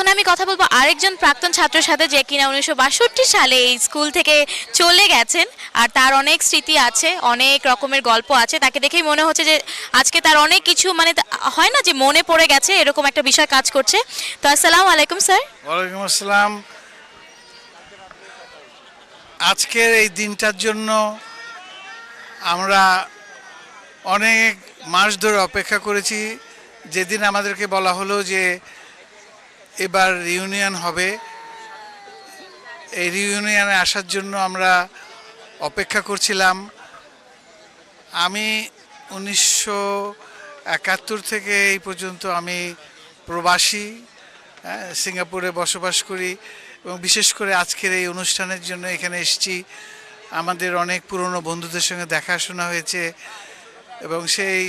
এখন আমি কথা বলব আরেকজন প্রাক্তন ছাত্রের সাথে যে কিনা উনিশশো বাষট্টি সালে এই স্কুল থেকে চলে গেছেন। আর তার অনেক স্মৃতি আছে, অনেক রকমের গল্প আছে। তাকে দেখেই মনে হচ্ছে যে আজকে তার অনেক কিছু মানে হয় না যে মনে পড়ে গেছে, এরকম একটা বিষয় কাজ করছে। তো আসসালামু আলাইকুম, স্যার। ওয়ালাইকুম আসসালাম। আজকের এই দিনটার জন্য আমরা অনেক মাস ধরে অপেক্ষা করেছি। যেদিন আমাদেরকে বলা হলো যে এবার রিউনিয়ন হবে। এই রিউনিয়নে আসার জন্য আমরা অপেক্ষা করছিলাম। আমি উনিশশো একাত্তর থেকে এই পর্যন্ত আমি প্রবাসী হ্যাঁ, সিঙ্গাপুরে বসবাস করি এবং বিশেষ করে আজকের এই অনুষ্ঠানের জন্য এখানে এসেছি। আমাদের অনেক পুরনো বন্ধুদের সঙ্গে দেখাশোনা হয়েছে এবং সেই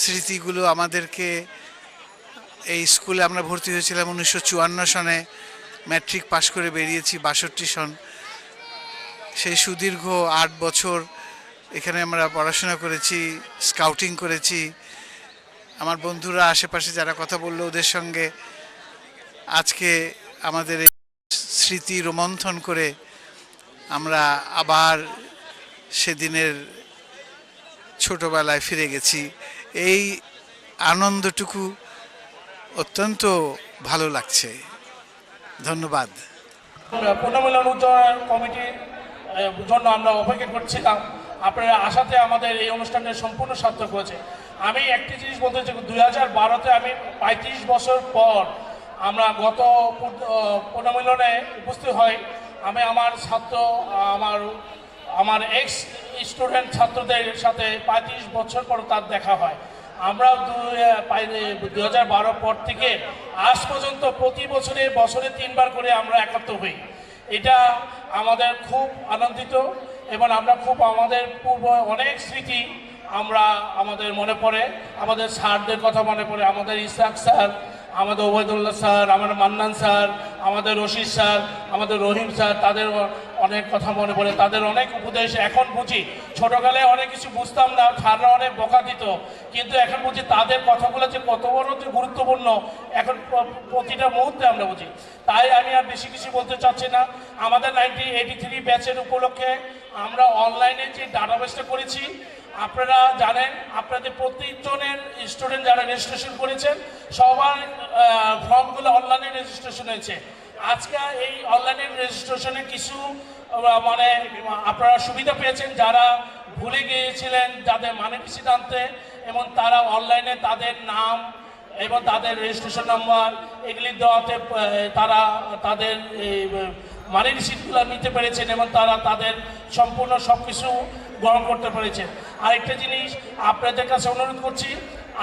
স্মৃতিগুলো আমাদেরকে এই স্কুলে আমরা ভর্তি হয়েছিলাম উনিশশো চুয়ান্ন সনে। ম্যাট্রিক পাশ করে বেরিয়েছি, বাষট্টি সন। সেই সুদীর্ঘ আট বছর এখানে আমরা পড়াশোনা করেছি, স্কাউটিং করেছি। আমার বন্ধুরা আশেপাশে যারা কথা বলল ওদের সঙ্গে আজকে আমাদের এই স্মৃতি রোমন্থন করে আমরা আবার সেদিনের ছোটবেলায় ফিরে গেছি। এই আনন্দটুকু অত্যন্ত ভালো লাগছে। ধন্যবাদ। কমিটির জন্য আমরা অপেক্ষা করছিলাম। আপনারা আশাতে আমাদের এই অনুষ্ঠানের সম্পূর্ণ সার্থক হয়েছে। আমি একটি জিনিস বলতে চাই, দুই হাজার বারোতে আমি পঁয়ত্রিশ বছর পর আমরা গত পুনর্মিলনে উপস্থিত হই। আমি আমার ছাত্র, আমার আমার এক্স স্টুডেন্ট ছাত্রদের সাথে পঁয়ত্রিশ বছর পর তার দেখা হয়। আমরা দু হাজার বারো পর থেকে আজ পর্যন্ত প্রতি বছরে বছরে তিনবার করে আমরা একত্র হই। এটা আমাদের খুব আনন্দিত এবং আমরা খুব, আমাদের পূর্ব অনেক স্মৃতি আমরা, আমাদের মনে পড়ে। আমাদের স্যারদের কথা মনে পড়ে। আমাদের ইসাক স্যার, আমাদের ওবায়দুল্লাহ স্যার, আমাদের মান্নান স্যার, আমাদের রশিদ স্যার, আমাদের রহিম স্যার, তাদের অনেক কথা মনে পড়ে, তাদের অনেক উপদেশ এখন বুঝি। ছোটকালে অনেক কিছু বুঝতাম না স্যাররা অনেক বকা দিত। কিন্তু এখন বুঝি তাদের কথাগুলো যে কত বড় যে গুরুত্বপূর্ণ, এখন প্রতিটা মুহূর্তে আমরা বুঝি। তাই আমি আর বেশি কিছু বলতে চাচ্ছি না। আমাদের নাইনটিন এইটি থ্রি ব্যাচের উপলক্ষে আমরা অনলাইনে যে ডাটাবেসটা করেছি, আপনারা জানেন, আপনাদের প্রত্যেকজনের স্টুডেন্ট যারা রেজিস্ট্রেশন করেছেন সবার ফর্মগুলো অনলাইনে রেজিস্ট্রেশন হয়েছে। আজকে এই অনলাইনে রেজিস্ট্রেশনে কিছু মানে আপনারা সুবিধা পেয়েছেন যারা ভুলে গিয়েছিলেন যাদের মানে সিদ্ধান্তে, এবং তারা অনলাইনে তাদের নাম এবং তাদের রেজিস্ট্রেশন নাম্বার এগুলি দেওয়াতে তারা তাদের মানি রিসিপ্টগুলো নিতে পেরেছেন এবং তারা তাদের সম্পূর্ণ সব কিছু গ্রহণ করতে পেরেছেন। আরেকটা জিনিস আপনাদের কাছে অনুরোধ করছি,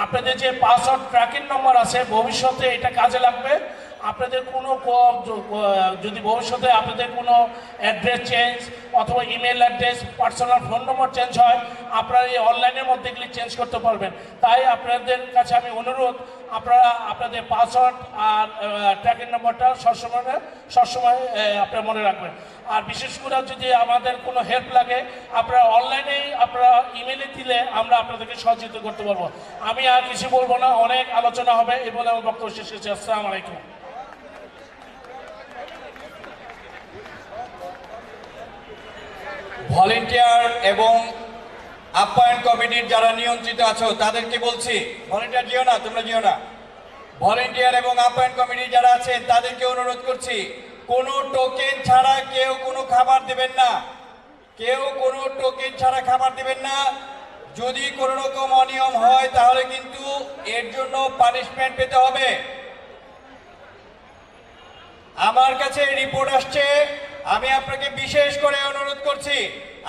আপনাদের যে পাসওয়ার্ড ট্র্যাকিং নম্বর আছে, ভবিষ্যতে এটা কাজে লাগবে। আপনাদের কোনো যদি ভবিষ্যতে আপনাদের কোনো অ্যাড্রেস চেঞ্জ অথবা email address, personal phone number change হয়, আপনারা এই অনলাইনের মধ্যে এগুলি চেঞ্জ করতে পারবেন। তাই আপনাদের কাছে আমি অনুরোধ, আপনারা আপনাদের পাসওয়ার্ড আর ট্র্যাকিং নম্বরটা সবসময় সবসময় আপনারা মনে রাখবেন। আর বিশেষ করে যদি আমাদের কোনো হেল্প লাগে, আপনারা অনলাইনেই আপনারা ইমেলে দিলে আমরা আপনাদেরকে সহযোগিতা করতে পারব। আমি আর কিছু বলব না, অনেক আলোচনা হবে এই বলে আমার বক্তব্য শেষ করছি। আসসালামু আলাইকুম। ভলেন্টিয়ার এবং আপ্যায়ন কমিটির যারা নিয়ন্ত্রিত আছো, তাদেরকে বলছি, ভলেন্টিয়ার যেও না, তোমরা যেও না। ভলেন্টিয়ার এবং আপ্যায়ন কমিটি যারা আছেন তাদেরকে অনুরোধ করছি, কোনো টোকেন ছাড়া কেউ কোনো খাবার দেবেন না। কেউ কোনো টোকেন ছাড়া খাবার দেবেন না। যদি কোনো রকম অনিয়ম হয়, তাহলে কিন্তু এর জন্য পানিশমেন্ট পেতে হবে। আমার কাছে রিপোর্ট আসছে আমি আপনাকে বিশেষ করে অনুরোধ করছি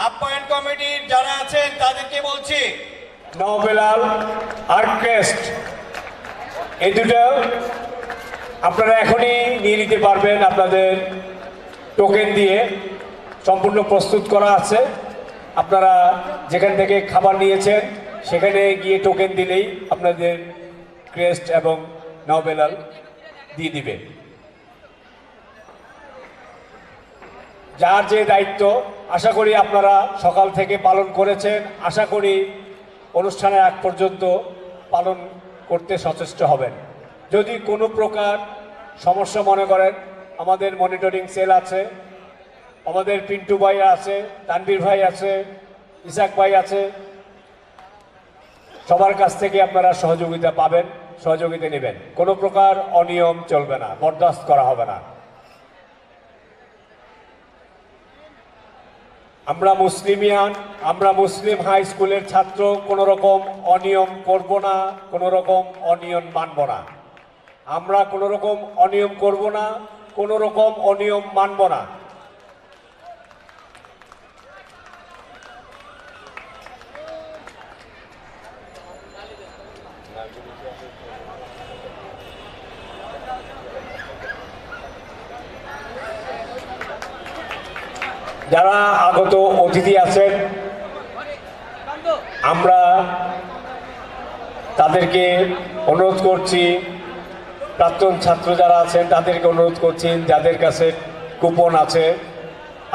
আপ্যায়ন কমিটির যারা আছেন তাদেরকে বলছি নবেলাল আর্টক্রেস্ট, এই দুটো আপনারা এখনই নিয়ে নিতে পারবেন আপনাদের টোকেন দিয়ে। সম্পূর্ণ প্রস্তুত করা আছে। আপনারা যেখান থেকে খাবার নিয়েছেন, সেখানে গিয়ে টোকেন দিলেই আপনাদের ক্রেস্ট এবং নবেলাল দিয়ে দিবে। যার যে দায়িত্ব, আশা করি আপনারা সকাল থেকে পালন করেছেন। আশা করি অনুষ্ঠানের আগ পর্যন্ত পালন করতে সচেষ্ট হবেন। যদি কোনো প্রকার সমস্যা মনে করেন, আমাদের মনিটরিং সেল আছে, আমাদের পিন্টু ভাই আছে তানবীর ভাই আছে, ইসাক ভাই আছে, সবার কাছ থেকে আপনারা সহযোগিতা পাবেন, সহযোগিতা নেবেন। কোনো প্রকার অনিয়ম চলবে না, বরদাস্ত করা হবে না। আমরা মুসলিমিয়ান, আমরা মুসলিম হাই স্কুলের ছাত্র কোনো রকম অনিয়ম করব না কোনো রকম অনিয়ম মানব না। আমরা কোনো রকম অনিয়ম করব না কোনো রকম অনিয়ম মানব না। যারা আগত অতিথি আছেন, আমরা তাদেরকে অনুরোধ করছি, প্রাক্তন ছাত্র যারা আছেন তাদেরকে অনুরোধ করছি, যাদের কাছে কুপন আছে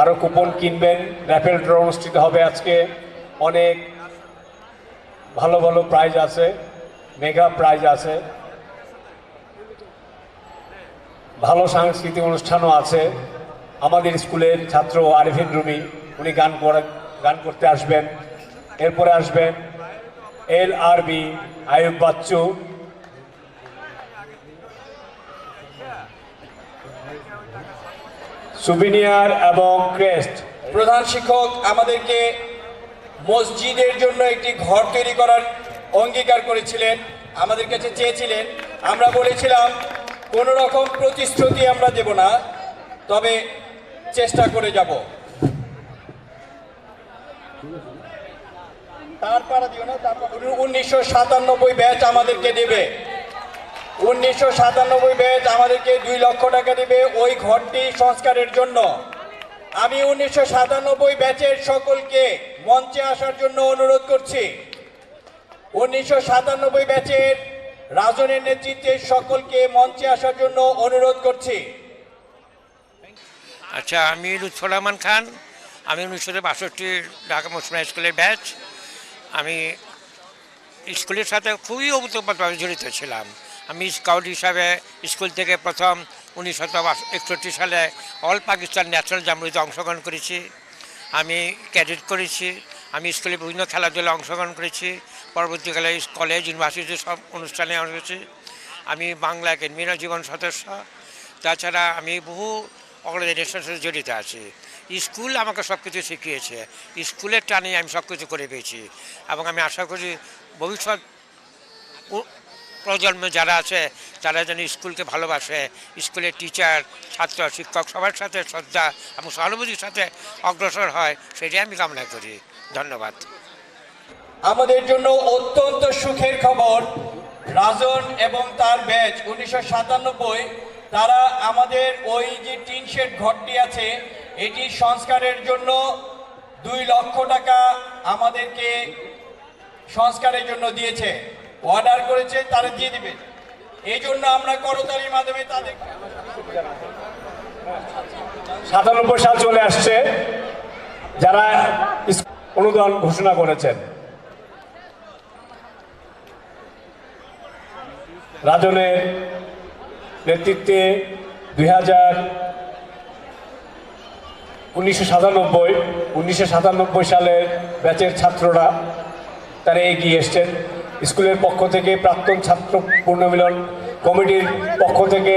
আরও কুপন কিনবেন। র্যাপেল ড্র অনুষ্ঠিত হবে আজকে। অনেক ভালো ভালো প্রাইজ আছে, মেগা প্রাইজ আছে। ভালো সাংস্কৃতিক অনুষ্ঠানও আছে। আমাদের স্কুলের ছাত্র আরিফিন রুমি, উনি গান করে, গান করতে আসবেন। এরপরে আসবেন L R B Ayub Bachchu. Souvenir এবং ক্রেস্ট। প্রধান শিক্ষক, আমাদেরকে মসজিদের জন্য একটি ঘর তৈরি করার অঙ্গীকার করেছিলেন। আমাদের কাছে চেয়েছিলেন। আমরা বলেছিলাম কোনো রকম প্রতিশ্রুতি আমরা দেব না। তবে চেষ্টা করে যাব। তারপর উনিশশো সাতানব্বই ব্যাচ আমাদেরকে দেবে। উনিশশো সাতানব্বই ব্যাচ আমাদেরকে দুই লক্ষ টাকা দেবে ওই ঘরটি সংস্কারের জন্য। আমি উনিশশো সাতানব্বই ব্যাচের সকলকে মঞ্চে আসার জন্য অনুরোধ করছি। উনিশশো সাতানব্বই ব্যাচের রাজনের নেতৃত্বে সকলকে মঞ্চে আসার জন্য অনুরোধ করছি। আচ্ছা আমি লুৎফর খান। আমি উনিশশো বাষট্টি ঢাকা মুসলিম স্কুলের ব্যাচ। আমি স্কুলের সাথে খুবই অভূতপূর্বভাবে জড়িত ছিলাম। আমি স্কাউট হিসাবে স্কুল থেকে প্রথম উনিশশো একষট্টি সালে অল পাকিস্তান ন্যাশনাল জামরুতে অংশগ্রহণ করেছি। আমি ক্যাডেট করেছি। আমি স্কুলে বিভিন্ন খেলাধুলায় অংশগ্রহণ করেছি। পরবর্তীকালে কলেজ, ইউনিভার্সিটি সব অনুষ্ঠানে অংশ আমি বাংলা একাডেমির জীবন সদস্য। তাছাড়া আমি বহু অর্গানাইজেশনের সাথে জড়িত আছি। স্কুল আমাকে সব কিছু শিখিয়েছে। স্কুলের টানে আমি সব কিছু করে পেয়েছি এবং আমি আশা করি ভবিষ্যৎ প্রজন্মে যারা আছে তারা যেন স্কুলকে ভালোবাসে, স্কুলের টিচার, ছাত্র, শিক্ষক সবার সাথে শ্রদ্ধা এবং সহানুভূতির সাথে অগ্রসর হয়, সেটাই আমি কামনা করি। ধন্যবাদ। আমাদের জন্য অত্যন্ত সুখের খবর। রাজন এবং তার ব্যাচ উনিশশো সাতানব্বই তারা আমাদের ওই যে টিন শেড ঘরটি আছে, এটি সংস্কারের জন্য দুই লক্ষ টাকা আমাদেরকে সংস্কারের জন্য দিয়েছে। অর্ডার করেছে, তারা দিয়ে দিবে। এই জন্য আমরা করতালির মাধ্যমে তাদের সাতানব্বই সাল চলে আসছে। যারা অনুদান ঘোষণা করেছেন। রাজনের নেতৃত্বে দুই হাজার উনিশশো সাতানব্বই উনিশশো সাতানব্বই সালের ব্যাচের ছাত্ররা তারা এগিয়ে এসছেন। স্কুলের পক্ষ থেকে প্রাক্তন ছাত্র পূর্ণমিলন কমিটির পক্ষ থেকে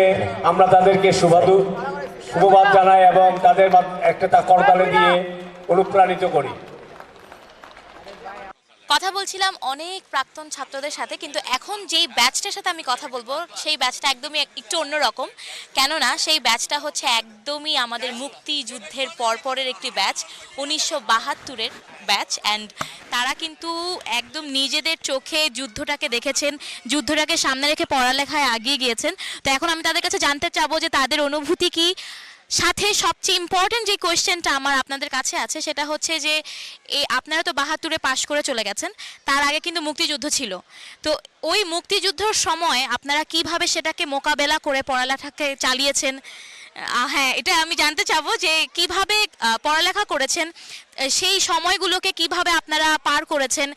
আমরা তাদেরকে শুভাদু শুভবাদ জানাই এবং তাদের একটা তা করতালে দিয়ে অনুপ্রাণিত করি। কথা বলছিলাম অনেক প্রাক্তন ছাত্রদের সাথে, কিন্তু এখন যেই ব্যাচটার সাথে আমি কথা বলব, সেই ব্যাচটা একদমই একটু অন্যরকম। কেননা সেই ব্যাচটা হচ্ছে একদমই আমাদের মুক্তিযুদ্ধের পরপরের একটি ব্যাচ উনিশশো বাহাত্তরের ব্যাচ অ্যান্ড তারা কিন্তু একদম নিজেদের চোখে যুদ্ধটাকে দেখেছেন, যুদ্ধটাকে সামনে রেখে পড়ালেখায় আগিয়ে গিয়েছেন। তো এখন আমি তাদের কাছে জানতে চাবো যে তাদের অনুভূতি কি? সাথে সবচেয়ে ইম্পর্টেন্ট যে কোয়েশ্চেনটা আমার আপনাদের কাছে আছে, সেটা হচ্ছে যে এই আপনারা তো বাহাত্তরে পাশ করে চলে গেছেন, তার আগে কিন্তু মুক্তিযুদ্ধ ছিল। তো ওই মুক্তিযুদ্ধর সময় আপনারা কীভাবে সেটাকে মোকাবেলা করে পড়ালেখাকে চালিয়েছেন? হ্যাঁ এটা আমি জানতে চাবো যে কীভাবে পড়ালেখা করেছেন সেই সময়গুলোকে কীভাবে আপনারা পার করেছেন?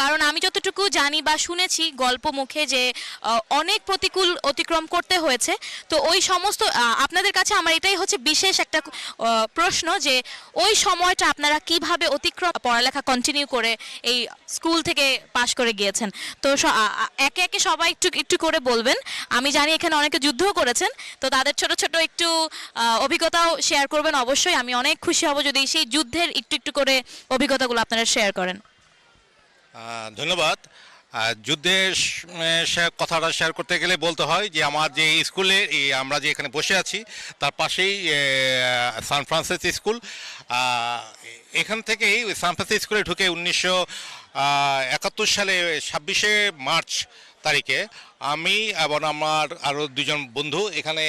কারণ আমি যতটুকু জানি বা শুনেছি গল্প মুখে যে অনেক প্রতিকূল অতিক্রম করতে হয়েছে। তো ওই সমস্ত আপনাদের কাছে আমার এটাই হচ্ছে বিশেষ একটা প্রশ্ন যে, ওই সময়টা আপনারা কীভাবে অতিক্রম, পড়ালেখা কন্টিনিউ করে এই স্কুল থেকে পাশ করে গিয়েছেন? তো একে একে সবাই একটু একটু করে বলবেন। আমি জানি এখানে অনেকে যুদ্ধও করেছেন। তো তাদের ছোট ছোট একটু অভিজ্ঞতাও শেয়ার করবেন। অবশ্যই আমি অনেক খুশি হব যদি সেই যুদ্ধের একটু একটু করে অভিজ্ঞতাগুলো আপনারা শেয়ার করেন। ধন্যবাদ। যুদ্ধের কথাটা শেয়ার করতে গেলে বলতে হয় যে, আমার যে স্কুলে আমরা যে এখানে বসে আছি, তার পাশেই সান ফ্রান্সিস স্কুল এখান থেকেই সান ফ্রান্সিস স্কুলে ঢুকে উনিশশো একাত্তর সালে ছাব্বিশে মার্চ তারিখে আমি এবং আমার আরও দুজন বন্ধু এখানে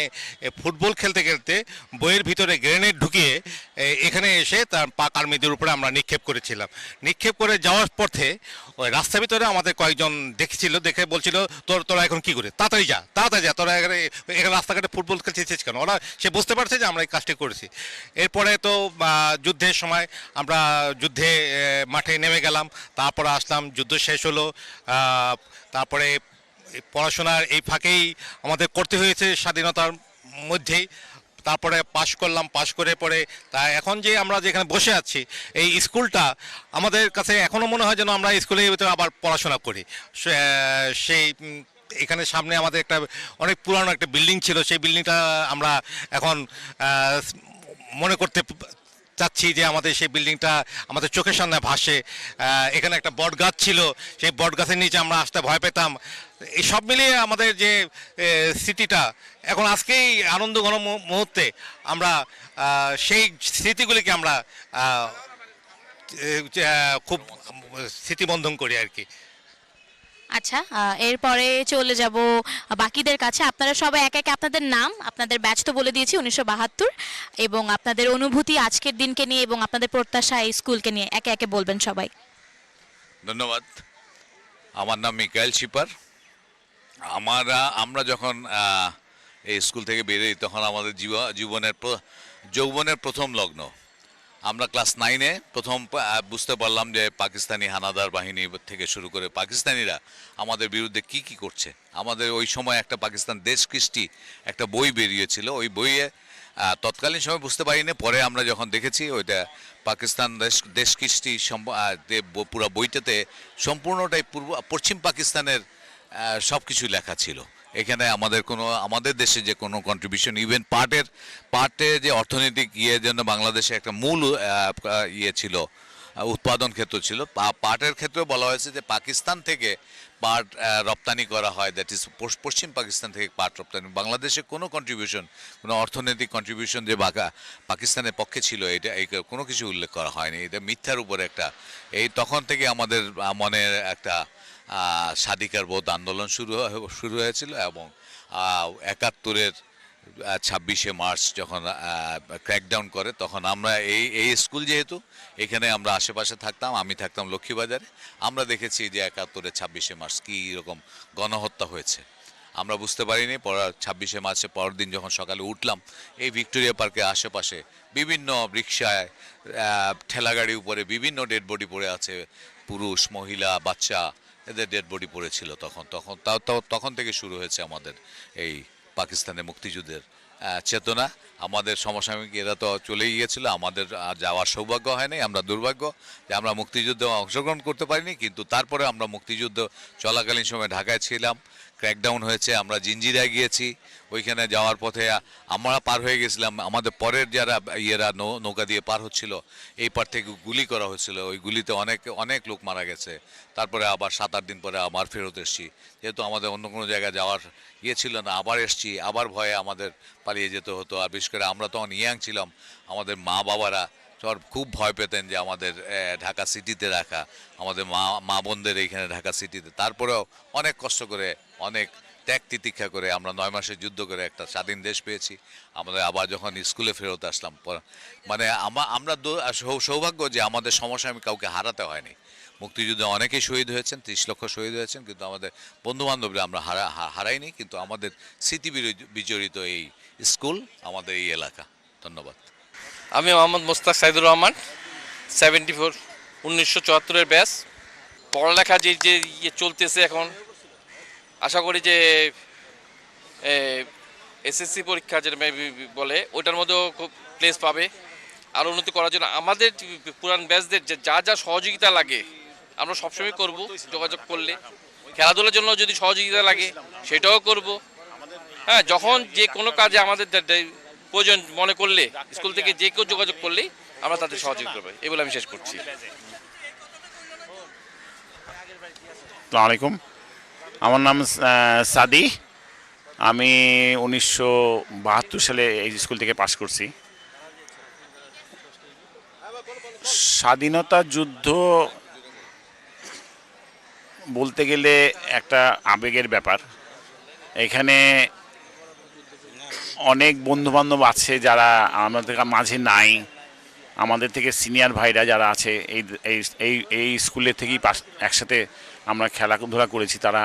ফুটবল খেলতে খেলতে বইয়ের ভিতরে গ্রেনেড ঢুকিয়ে এখানে এসে তার পা কার্মিদের উপরে আমরা নিক্ষেপ করেছিলাম। নিক্ষেপ করে যাওয়ার পথে ওই রাস্তার ভিতরে আমাদের কয়েকজন দেখেছিল, দেখে বলছিল, তোর, তোরা এখন কি করে? তাড়াতাড়ি যা তাড়াতাড়ি যা, তোরা এখানে এখানে রাস্তাঘাটে ফুটবল খেলছিস কেন? ওরা, সে বুঝতে পারছে যে আমরা এই কাজটি করেছি। এরপরে তো যুদ্ধের সময় আমরা যুদ্ধে মাঠে নেমে গেলাম, তারপরে আসলাম, যুদ্ধ শেষ হলো তারপরে পড়াশোনার এই ফাঁকেই আমাদের করতে হয়েছে স্বাধীনতার মধ্যেই। তারপরে পাশ করলাম, পাশ করে পরে তা এখন যে আমরা যেখানে বসে আছি, এই স্কুলটা আমাদের কাছে এখনও মনে হয় যেন আমরা স্কুলে ভিতরে আবার পড়াশোনা করি। সেই, এখানে সামনে আমাদের একটা অনেক পুরানো একটা বিল্ডিং ছিল, সেই বিল্ডিংটা আমরা এখন মনে করতে চাচ্ছি যে আমাদের সেই বিল্ডিংটা আমাদের চোখের সামনে ভাসে। এখানে একটা বট গাছ ছিল, সেই বট গাছের নিচে আমরা আসতে ভয় পেতাম। এই সব মিলিয়ে আমাদের যে স্মৃতিটা, এখন আজকেই আনন্দ ঘন মুহূর্তে আমরা সেই স্মৃতিগুলিকে আমরা খুব স্মৃতিবন্ধন করি আর কি। আচ্ছা এরপরে চলে যাব বাকিদের কাছে। আপনারা সবাই এক একে আপনাদের নাম, আপনাদের ব্যাচ তো বলে দিয়েছি, উনিশশো বাহাত্তর। এবং আপনাদের অনুভূতি আজকের দিনকে নিয়ে এবং আপনাদের প্রত্যাশা এই স্কুলকে নিয়ে, একে একে বলবেন সবাই। ধন্যবাদ। আমার নাম মিকাইল শিপার। আমরা আমরা যখন এই স্কুল থেকে বেরোই, তখন আমাদের জীব- জীবনের যৌবনের প্রথম লগ্ন। আমরা ক্লাস নাইনে প্রথম বুঝতে পারলাম যে পাকিস্তানি হানাদার বাহিনী থেকে শুরু করে পাকিস্তানিরা আমাদের বিরুদ্ধে কি কি করছে। আমাদের ওই সময় একটা পাকিস্তান দেশ কৃষ্টি একটা বই বেরিয়েছিল। ওই বইয়ে তৎকালীন সময় বুঝতে পারিনি পরে আমরা যখন দেখেছি ওইটা পাকিস্তান দেশ দেশ কৃষ্টি সম্প- আহ, পুরো বইটাতে সম্পূর্ণটাই পূর্ব পশ্চিম পাকিস্তানের সব কিছু লেখা ছিল। এখানে আমাদের কোনো, আমাদের দেশে যে কোনো কন্ট্রিবিউশন ইভেন পার্টের পার্টে যে অর্থনৈতিক ইয়ের জন্য বাংলাদেশে একটা মূল ইয়ে ছিল উৎপাদন ক্ষেত্র ছিল। পাটের ক্ষেত্রেও বলা হয়েছে যে পাকিস্তান থেকে পাট রপ্তানি করা হয় দ্যাট ইজ পশ্চিম পাকিস্তান থেকে পাট রপ্তানি। বাংলাদেশে কোনো কন্ট্রিবিউশন কোনো অর্থনৈতিক কন্ট্রিবিউশন যে বাকা পাকিস্তানের পক্ষে ছিল, এটা, এই কোনো কিছু উল্লেখ করা হয়নি। এটা মিথ্যার উপরে একটা, এই তখন থেকে আমাদের মনের একটা স্বাধিকার বোধ আন্দোলন শুরু শুরু হয়েছিল এবং একাত্তরের ছাব্বিশে মার্চ যখন ক্র্যাকডাউন করে, তখন আমরা এই এই স্কুল যেহেতু, এখানে আমরা আশেপাশে থাকতাম, আমি থাকতাম লক্ষ্মীবাজারে, আমরা দেখেছি যে একাত্তরের ছাব্বিশে মার্চ কী রকম গণহত্যা হয়েছে। আমরা বুঝতে পারিনি, পর, ছাব্বিশে মার্চে পরের দিন যখন সকালে উঠলাম, এই ভিক্টোরিয়া পার্কের আশেপাশে বিভিন্ন রিক্সায় ঠেলাগাড়ি উপরে বিভিন্ন ডেড বডি পড়ে আছে, পুরুষ, মহিলা, বাচ্চা এদের ডেড বডি পড়েছিল তখন। তখন তখন থেকে শুরু হয়েছে আমাদের এই পাকিস্তানের মুক্তিযুদ্ধের চেতনা। আমাদের সমসাময়িক এরা তো চলেই গিয়েছিল, আমাদের আর যাওয়ার সৌভাগ্য হয়নি, আমরা দুর্ভাগ্য যে আমরা মুক্তিযুদ্ধে অংশগ্রহণ করতে পারিনি, কিন্তু তারপরে আমরা মুক্তিযুদ্ধ চলাকালীন সময় ঢাকায় ছিলাম। ক্র্যাকডাউন হয়েছে, আমরা জিঞ্জিরায় গিয়েছি, ওইখানে যাওয়ার পথে আমরা পার হয়ে গেছিলাম, আমাদের পরের যারা ইয়েরা নৌকা দিয়ে পার হচ্ছিল, এই পার থেকে গুলি করা হয়েছিল ওই গুলিতে অনেক অনেক লোক মারা গেছে, তারপরে আবার সাত, আট দিন পরে আবার ফেরত এসেছি, যেহেতু আমাদের অন্য কোনো জায়গায় যাওয়ার ইয়ে ছিল না, আবার এসছি, আবার ভয়ে আমাদের পালিয়ে যেতে হতো, আর বিশেষ করে আমরা তখন ইয়াং ছিলাম, আমাদের মা বাবারা সব খুব ভয় পেতেন যে আমাদের ঢাকা সিটিতে রাখা, আমাদের মা মা বোনদের এইখানে ঢাকা সিটিতে, তারপরেও অনেক কষ্ট করে অনেক ত্যাগ তিতিক্ষা করে আমরা নয় মাসের যুদ্ধ করে একটা স্বাধীন দেশ পেয়েছি। আমাদের আবার যখন স্কুলে ফেরত আসলাম মানে আমা- আমরা সৌভাগ্য যে আমাদের সমস্যা আমি কাউকে হারাতে হয়নি। মুক্তিযুদ্ধে অনেকেই শহীদ হয়েছেন, ত্রিশ লক্ষ শহীদ হয়েছেন, কিন্তু আমাদের বন্ধু বান্ধবরা আমরা হারা হারাইনি, কিন্তু আমাদের স্মৃতি বিজড়িত এই স্কুল আমাদের এই এলাকা। ধন্যবাদ। আমি মোহাম্মদ মোস্তাক সাইদুর রহমান সেভেন্টি ফোর উনিশশো চুয়াত্তরের ব্যাস পড়ালেখা যে যে ইয়ে চলতেছে এখন আশা করি যে এসএসসি পরীক্ষা যেটা বলে, ওইটার মধ্যেও খুব প্লেস পাবে। আর উন্নতি করার জন্য আমাদের পুরান ব্যাচদের যে, যা যা সহযোগিতা লাগে, আমরা সবসময় করব যোগাযোগ করলে। খেলাধুলার জন্য যদি সহযোগিতা লাগে, সেটাও করব। হ্যাঁ যখন যে কোনো কাজে আমাদের প্রয়োজন মনে করলে, স্কুল থেকে যে কেউ যোগাযোগ করলেই আমরা তাদের সহযোগিতা করব। এগুলো আমি শেষ করছি। আমার নাম সাদি। আমি উনিশশো বাহাত্তর সালে এই স্কুল থেকে পাশ করছি। স্বাধীনতা যুদ্ধ বলতে গেলে একটা আবেগের ব্যাপার। এখানে অনেক বন্ধুবান্ধব আছে যারা আমাদের মাঝে নাই। আমাদের থেকে সিনিয়র ভাইরা যারা আছে এই এই এই স্কুলের থেকেই পাশ, একসাথে আমরা খেলাধুলা করেছি, তারা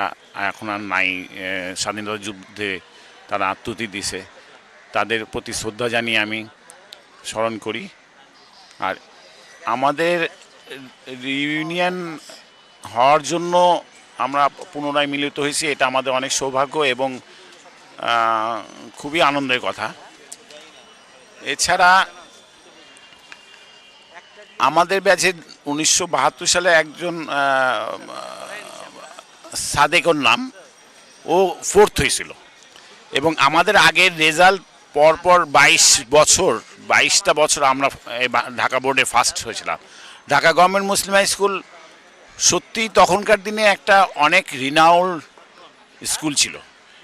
এখন আর নাই। স্বাধীনতা যুদ্ধে তারা আত্মতি দিছে তাদের প্রতি শ্রদ্ধা জানিয়ে আমি স্মরণ করি। আর আমাদের রিউনিয়ন হওয়ার জন্য আমরা পুনরায় মিলিত হয়েছি, এটা আমাদের অনেক সৌভাগ্য এবং খুবই আনন্দের কথা। এছাড়া আমাদের ব্যাচে উনিশশো বাহাত্তর সালে একজন সাদেকর নাম, ও ফোর্থ হয়েছিল। এবং আমাদের আগের রেজাল্ট পরপর বাইশ বছর, বাইশটা বছর আমরা ঢাকা বোর্ডে ফার্স্ট হয়েছিলাম। Dhaka government Muslim high school সত্যি তখনকার দিনে একটা অনেক রিনাউল স্কুল ছিল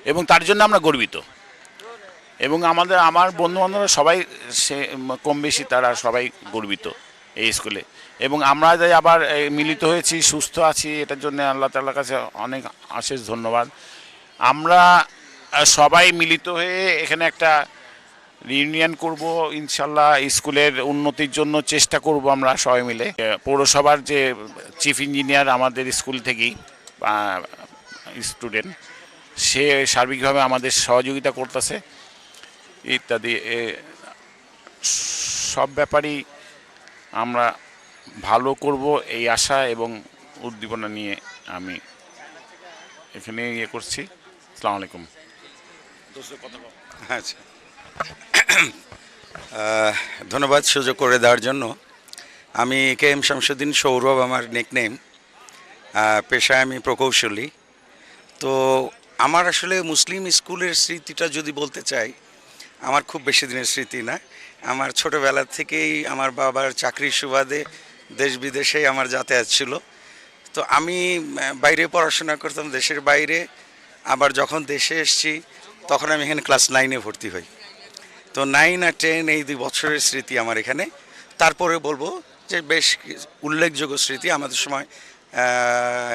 এবং তার জন্য আমরা গর্বিত। এবং আমাদের, আমার বন্ধু বান্ধবরা সবাই সে, কম বেশি তারা সবাই গর্বিত এই স্কুলে। এবং আমরা যে আবার মিলিত হয়েছি, সুস্থ আছি, এটার জন্য আল্লাহ তাল্লার কাছে অনেক অশেষ ধন্যবাদ। আমরা সবাই মিলিত হয়ে এখানে একটা রিউনিয়ন করব ইনশাল্লাহ স্কুলের উন্নতির জন্য চেষ্টা করব আমরা সবাই মিলে। পৌরসভার যে চিফ ইঞ্জিনিয়ার আমাদের স্কুল থেকেই স্টুডেন্ট সে সার্বিকভাবে আমাদের সহযোগিতা করতেছে, ইত্যাদি সব ব্যাপারই আমরা ভালো করব এই আশা এবং উদ্দীপনা নিয়ে আমি এখানে ইয়ে করছি। আসসালামু আলাইকুম। আচ্ছা। ধন্যবাদ সুযোগ করে দেওয়ার জন্য। আমি কে এম শামসুদ্দিন সৌরভ আমার নিকনেম পেশায় আমি প্রকৌশলী। তো আমার আসলে মুসলিম স্কুলের স্মৃতিটা যদি বলতে চাই, আমার খুব বেশি দিনের স্মৃতি না। আমার ছোটোবেলা থেকেই আমার বাবার চাকরির সুবাদে দেশ বিদেশেই আমার যাতায়াত ছিল। তো আমি বাইরে পড়াশোনা করতাম, দেশের বাইরে। আবার যখন দেশে এসেছি, তখন আমি এখানে ক্লাস নাইনে ভর্তি হই। তো নাইন আর টেন এই দুই বছরের স্মৃতি আমার এখানে। তারপরে বলব যে বেশ উল্লেখযোগ্য স্মৃতি। আমাদের সময়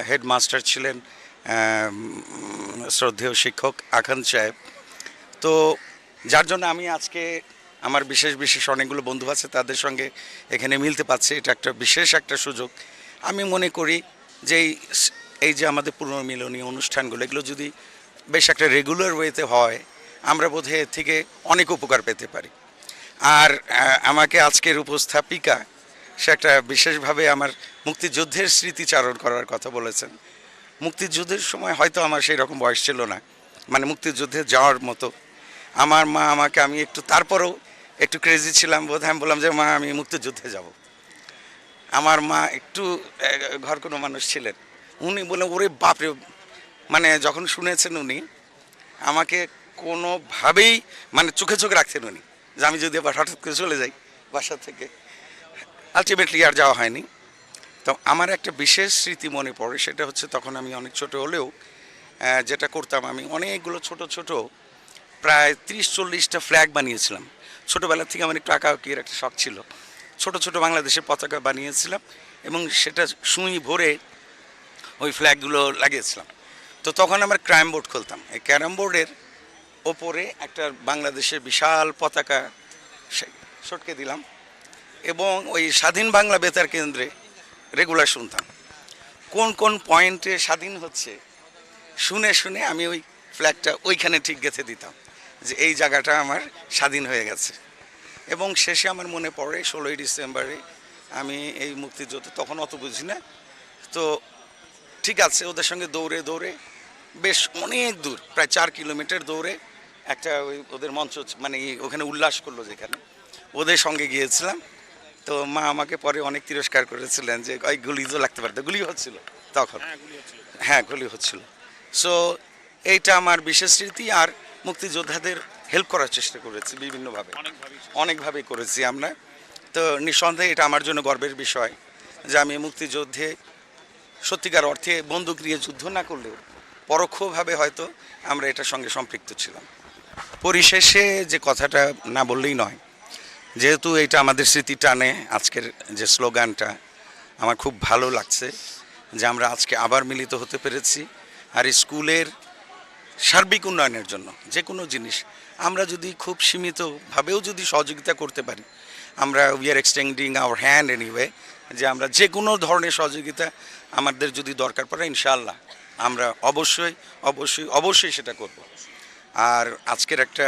হেডমাস্টার ছিলেন শ্রদ্ধেয় শিক্ষক আখান সাহেব। তো যার জন্য আমি আজকে আমার বিশেষ বিশেষ অনেকগুলো বন্ধু আছে, তাদের সঙ্গে এখানে মিলতে পারছে। এটা একটা বিশেষ একটা সুযোগ। আমি মনে করি যে এই যে আমাদের পুনর্মিলনী অনুষ্ঠানগুলো, এগুলো যদি বেশ একটা রেগুলার ওয়েতে হয়, আমরা বোধহয় এর থেকে অনেক উপকার পেতে পারি। আর আমাকে আজকের উপস্থাপিকা, সে একটা বিশেষভাবে আমার মুক্তিযুদ্ধের স্মৃতিচারণ করার কথা বলেছেন। মুক্তিযুদ্ধের সময় হয়তো আমার সেই রকম বয়স ছিল না মানে মুক্তিযুদ্ধে যাওয়ার মতো। আমার মা আমাকে, আমি একটু তারপরেও একটু ক্রেজি ছিলাম বোধ আমি বললাম যে, মা, আমি মুক্তিযুদ্ধে যাব। আমার মা একটু ঘর কোনো মানুষ ছিলেন। উনি বলে ওরে বাপরে! মানে যখন শুনেছেন উনি, আমাকে কোনোভাবেই মানে চোখে চোখে রাখতেন উনি, যে আমি যদি আবার হঠাৎ করে চলে যাই বাসা থেকে। আলটিমেটলি আর যাওয়া হয়নি। তো আমার একটা বিশেষ স্মৃতি মনে পড়ে, সেটা হচ্ছে তখন আমি অনেক ছোট হলেও যেটা করতাম আমি, অনেকগুলো ছোট ছোট, প্রায় তিরিশ চল্লিশটা ফ্ল্যাগ বানিয়েছিলাম। ছোটোবেলা থেকে আমার একটু আঁকাআঁকির একটা শখ ছিল। ছোট ছোট বাংলাদেশের পতাকা বানিয়েছিলাম এবং সেটা সুই ভরে ওই ফ্ল্যাগগুলো লাগিয়েছিলাম। তো তখন আমার ক্রাইম বোর্ড খুলতাম। এই ক্যারাম বোর্ডের ওপরে একটা বাংলাদেশের বিশাল পতাকা সটকে দিলাম এবং ওই স্বাধীন বাংলা বেতার কেন্দ্রে রেগুলার শুনতাম। কোন কোন পয়েন্টে স্বাধীন হচ্ছে শুনে শুনে আমি ওই ফ্ল্যাগটা ওইখানে ঠিক গেঁথে দিতাম। যে এই জায়গাটা আমার স্বাধীন হয়ে গেছে। এবং শেষে আমার মনে পড়ে ষোলোই ডিসেম্বরে আমি এই মুক্তিযুদ্ধ তখন অত বুঝি না। তো ঠিক আছে ওদের সঙ্গে দৌড়ে দৌড়ে বেশ অনেক দূর প্রায় চার কিলোমিটার দৌড়ে একটা ওই ওদের মঞ্চ মানে ওখানে উল্লাস করল যেখানে। ওদের সঙ্গে গিয়েছিলাম। তো মা আমাকে পরে অনেক তিরস্কার করেছিলেন যে ওই গুলি তো লাগতে পারতো গুলি হচ্ছিল তখন। হ্যাঁ গুলি হচ্ছিল। সো এইটা আমার বিশেষ স্মৃতি। আর মুক্তিযোদ্ধাদের হেল্প করার চেষ্টা করেছি বিভিন্নভাবে। অনেকভাবেই করেছি আমরা। তো নিঃসন্দেহে এটা আমার জন্য গর্বের বিষয় যে আমি মুক্তিযুদ্ধে সত্যিকার অর্থে বন্দুক নিয়ে যুদ্ধ না করলেও পরোক্ষভাবে হয়তো আমরা এটার সঙ্গে সম্পৃক্ত ছিলাম। পরিশেষে যে কথাটা না বললেই নয় যেহেতু এটা আমাদের স্মৃতি টানে আজকের যে স্লোগানটা আমার খুব ভালো লাগছে যে আমরা আজকে আবার মিলিত হতে পেরেছি। আর স্কুলের সার্বিক উন্নয়নের জন্য যে কোনো জিনিস। আমরা যদি খুব সীমিতভাবেও যদি সহযোগিতা করতে পারি আমরা we are extending our hand anyway যে আমরা যে কোনো ধরনের সহযোগিতা আমাদের যদি দরকার পড়ে ইনশাআল্লাহ আমরা অবশ্যই অবশ্যই অবশ্যই সেটা করব। আর আজকের একটা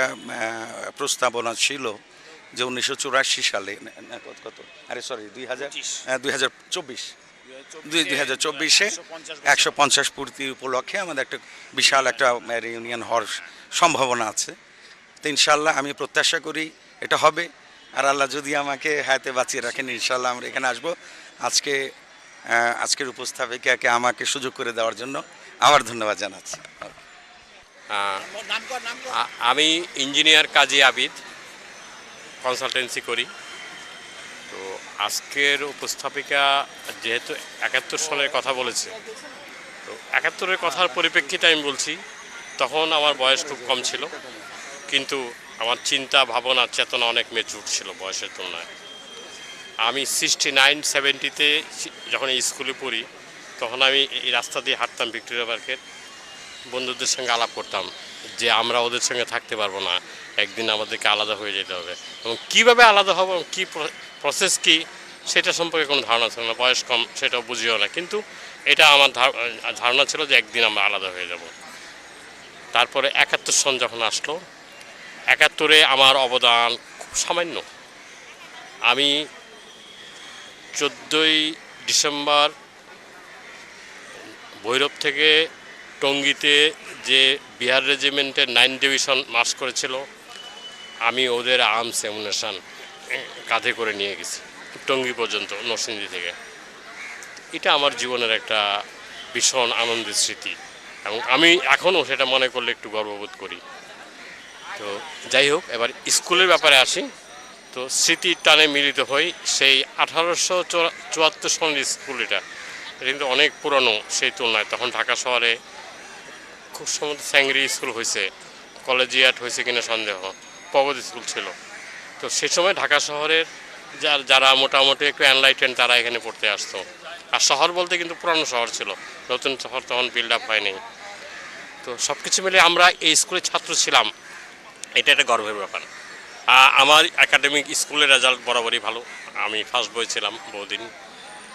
প্রস্তাবনা ছিল যে উনিশশো চুরাশি সালে কত কত? আরে সরি দুই হাজার দুই হাজার চব্বিশ। দুই দুই হাজার চব্বিশে একশো পঞ্চাশ পূর্তি উপলক্ষে আমাদের একটা বিশাল একটা রিউনিয়ন হওয়ার সম্ভাবনা আছে। তো ইনশাল্লাহ আমি প্রত্যাশা করি এটা হবে। আর আল্লাহ যদি আমাকে হায়াতে বাঁচিয়ে রাখেন ইনশাল্লাহ আমরা এখানে আসব। আজকে আজকের উপস্থাপিকাকে আমাকে সুযোগ করে দেওয়ার জন্য আবার ধন্যবাদ জানাচ্ছি। আমি ইঞ্জিনিয়ার কাজী আবিদ কনসালটেন্সি করি। আজকের উপস্থাপিকা যেহেতু একাত্তর সালের কথা বলেছে, তো একাত্তরের কথার পরিপ্রেক্ষিতে আমি বলছি, তখন আমার বয়স খুব কম ছিল, কিন্তু আমার চিন্তা, ভাবনা, চেতনা অনেক মেচুর ছিল বয়সের তুলনায়। আমি সিক্সটি নাইন সেভেন্টিতে যখন স্কুলে পড়ি, তখন আমি এই রাস্তা দিয়ে হাঁটতাম ভিক্টোরিয়া পার্কের, বন্ধুদের সঙ্গে আলাপ করতাম। যে আমরা ওদের সঙ্গে থাকতে পারব না, একদিন আমাদেরকে আলাদা হয়ে যেতে হবে। এবং কীভাবে আলাদা হব, এবং কী প্রসেস কী, সেটা সম্পর্কে কোনো ধারণা ছিল না, বয়স কম, সেটাও বুঝিও না। কিন্তু এটা আমার ধার- ধারণা ছিল যে একদিন আমরা আলাদা হয়ে যাব। তারপরে একাত্তর সন যখন আসলো, একাত্তরে আমার অবদান খুব সামান্য। আমি চোদ্দোই ডিসেম্বর ভৈরব থেকে টঙ্গীতে যে বিহার রেজিমেন্টের নাইন ডিভিশন মার্চ করেছিল, আমি ওদের আর্মস এমুনেশন কাঁধে করে নিয়ে গেছি, টঙ্গী পর্যন্ত, নরসিংদী থেকে। এটা আমার জীবনের একটা ভীষণ আনন্দের স্মৃতি, এবং আমি এখনও সেটা মনে করলে একটু গর্ববোধ করি। তো যাই হোক, এবার স্কুলের ব্যাপারে আসি। তো স্মৃতির টানে মিলিত হই, সেই আঠারোশো চুয়াত্তর সনের স্কুল এটা। এটা কিন্তু অনেক পুরনো সেই তুলনায়। তখন ঢাকা শহরে খুব সম্ভবত স্যাংরি স্কুল হয়েছে কলেজিয়াট হয়েছে কিনা সন্দেহ পবদ স্কুল ছিল। তো সে সময় ঢাকা শহরের যার, যারা মোটামুটি একটু অ্যানলাইটেন তারা এখানে পড়তে আসতো। আর শহর বলতে কিন্তু পুরানো শহর ছিল, নতুন শহর তখন বিল্ড আপ হয়নি। তো সব কিছু মিলে আমরা এই স্কুলের ছাত্র ছিলাম, এটা একটা গর্বের ব্যাপার। আমার একাডেমিক স্কুলের রেজাল্ট বরাবরই ভালো, আমি ফার্স্ট বই ছিলাম বহুদিন।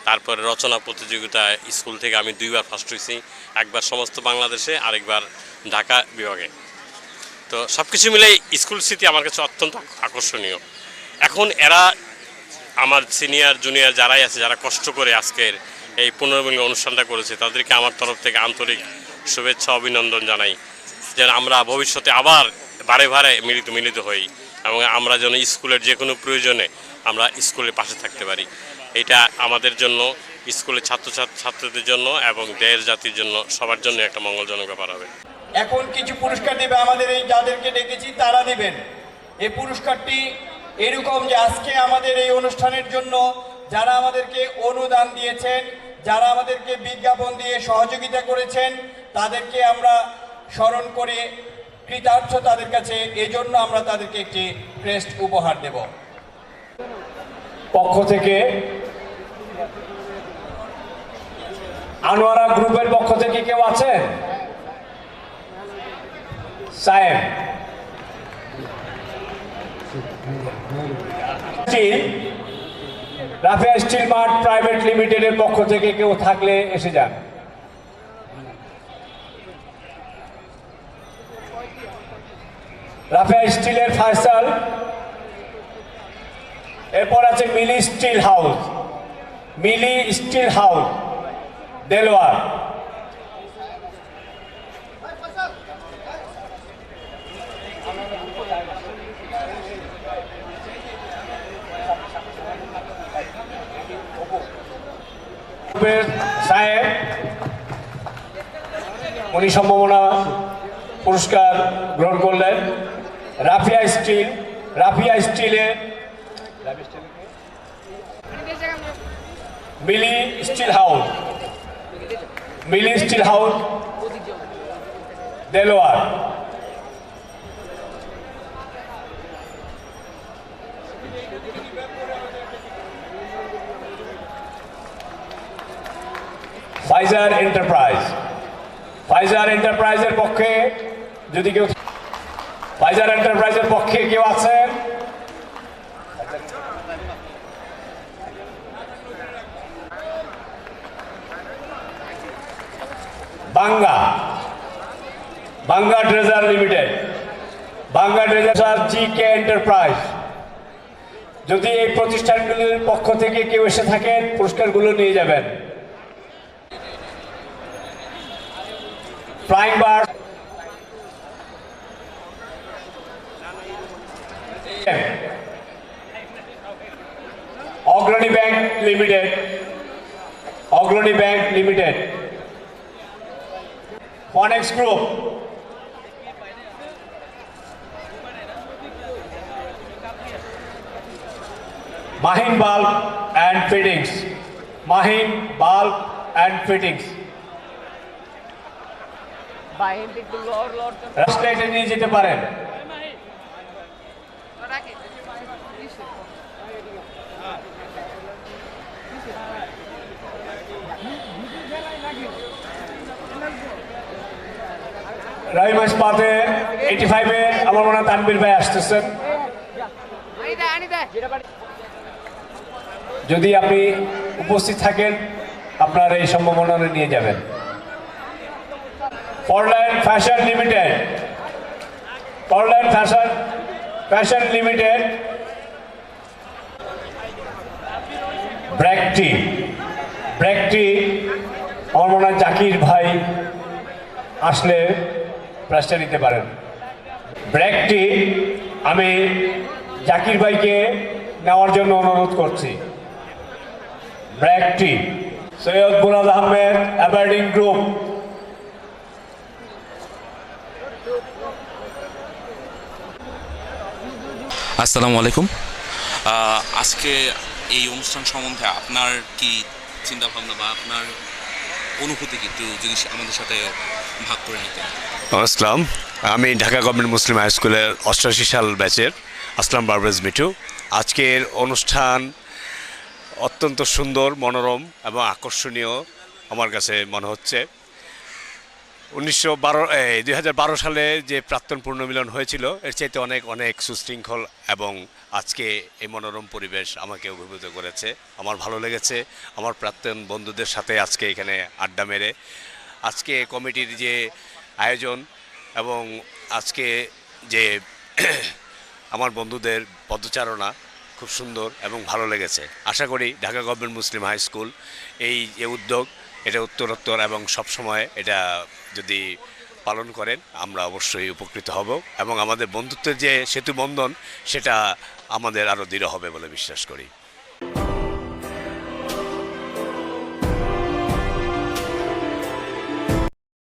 তারপরে রচনা প্রতিযোগিতায় স্কুল থেকে আমি দুইবার ফার্স্ট হয়েছি একবার সমস্ত বাংলাদেশে, আরেকবার ঢাকা বিভাগে। তো সব কিছু মিলে স্কুল স্মৃতি আমার কাছে অত্যন্ত আকর্ষণীয়। এখন এরা আমার সিনিয়র জুনিয়র যারাই আছে, যারা কষ্ট করে আজকের এই পুনর্মিলন অনুষ্ঠানটা করেছে, তাদেরকে আমার তরফ থেকে আন্তরিক শুভেচ্ছা, অভিনন্দন জানাই। যেন আমরা ভবিষ্যতে আবার বারে বারে মিলিত মিলিত হই এবং আমরা যেন স্কুলের যে কোনো প্রয়োজনে আমরা স্কুলের পাশে থাকতে পারি। এটা আমাদের জন্য, স্কুলের ছাত্র ছাত্রদের জন্য এবং দেশ জাতির জন্য সবার জন্য একটা মঙ্গলজনক ব্যাপার হবে। এখন কিছু পুরস্কার দেবে আমাদের এই যাদেরকে ডেকেছি, তারা দিবেন এই পুরস্কারটি এরকম যে আজকে আমাদের এই অনুষ্ঠানের জন্য যারা আমাদেরকে অনুদান দিয়েছেন, যারা আমাদেরকে বিজ্ঞাপন দিয়ে সহযোগিতা করেছেন, তাদেরকে আমরা স্মরণ করে, কৃতার্থ তাদের কাছে, এজন্য আমরা তাদেরকে একটি ক্রেস্ট উপহার দেব। পক্ষ থেকে আনোয়ারা গ্রুপের পক্ষ থেকে কেউ আছেন? সাহেব। রাফিয়া স্টিল মার্ট প্রাইভেট লিমিটেডের পক্ষ থেকে কেউ থাকলে এসে যান। রাফিয়া স্টিলের ফাইসাল এরপর আছে Mili steel house. Mili steel house, Delowar. সাহেব, উনি সম্ভাবনা পুরস্কার গ্রহণ করলেন। Rafia steel, Rafia স্টিলে Mili steel house. Mili steel house, Delwar. Faizar enterprise Faizar এন্টারপ্রাইজের পক্ষে যদি কেউ ফাইজার এন্টারপ্রাইজের পক্ষে কেউ আছেন? Banga Banga treasure limited Banga treasure G K enterprise যদি এই প্রতিষ্ঠানগুলির পক্ষ থেকে কেউ এসে থাকেন, পুরস্কারগুলো নিয়ে যাবেন। Flying bar Agrani bank limited Agrani bank limited Phoenix group Mahin bulb and fittings Mahin bulb and fittings রাস্তায় নিয়ে যেতে পারেন রাইমাস পাতে এইটি ফাইভে আমার মনে হয় তানবির ভাই আসতেছেন যদি আপনি উপস্থিত থাকেন, আপনার এই সম্ভাবনা নিয়ে যাবেন। Forland fashion limited Forland fashion fashion limited ব্র্যাকটি ব্র্যাকটি আমার মনে হয় জাকির ভাই আসলে প্রাইজটা নিতে পারেন। ব্র্যাকটি আমি জাকির ভাইকে নেওয়ার জন্য অনুরোধ করছি। ব্র্যাকটি সৈয়দ মুরাদ আহমেদ অ্যাবার্ডিং গ্রুপ। আসসালামু আলাইকুম। আজকে এই অনুষ্ঠান সম্বন্ধে আপনার কি চিন্তা ভাবনা বা আপনার অনুভূতি কি? একটু যদি আমাদের সাথে ভাগ করে নিতেন। আসসালাম আমি ঢাকা গভর্নমেন্ট মুসলিম হাই স্কুলের অষ্টাশি সাল ব্যাচের আসলাম বারবেজ মিঠু। আজকের অনুষ্ঠান অত্যন্ত সুন্দর, মনোরম এবং আকর্ষণীয় আমার কাছে মনে হচ্ছে। উনিশশো বারো দুই সালে যে প্রাক্তন পূর্ণমিলন হয়েছিল, এর চাইতে অনেক অনেক সুশৃঙ্খল এবং আজকে এই মনোরম পরিবেশ আমাকে অভিভূত করেছে। আমার ভালো লেগেছে। আমার প্রাক্তন বন্ধুদের সাথে আজকে এখানে আড্ডা মেরে। আজকে কমিটির যে আয়োজন এবং আজকে যে আমার বন্ধুদের পদচারণা খুব সুন্দর এবং ভালো লেগেছে। আশা করি Dhaka government Muslim high school এই যে উদ্যোগ, এটা উত্তরোত্তর এবং সবসময় এটা যদি পালন করেন, আমরা অবশ্যই উপকৃত হব এবং আমাদের বন্ধুত্বের যে সেতু বন্ধন সেটা আমাদের আরও দৃঢ় হবে বলে বিশ্বাস করি।